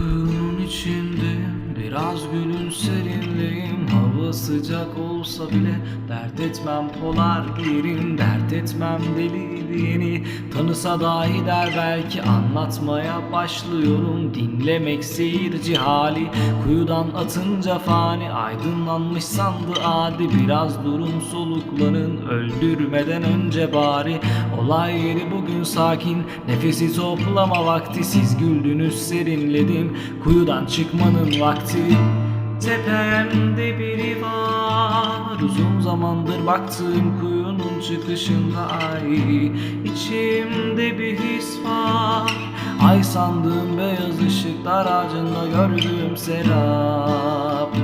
Ooh. İçindeyim Biraz gülün serinleyim Hava sıcak olsa bile Dert etmem polar girin Dert etmem deliliğini Tanısa dahi der belki Anlatmaya başlıyorum. Dinlemek seyirci hali Kuyudan atınca fani. Aydınlanmış sandı adi Biraz durun soluklanın. Öldürmeden önce bari Olay yeri bugün sakin. Nefesi toplama vakti Siz güldünüz serinledim. Kuyudan çıkmanın vakti Tepemde biri var. Uzun zamandır baktığım kuyunun çıkışında ay. İçimde bir his var. Ay sandığım beyaz ışıklar ağacında gördüğüm serap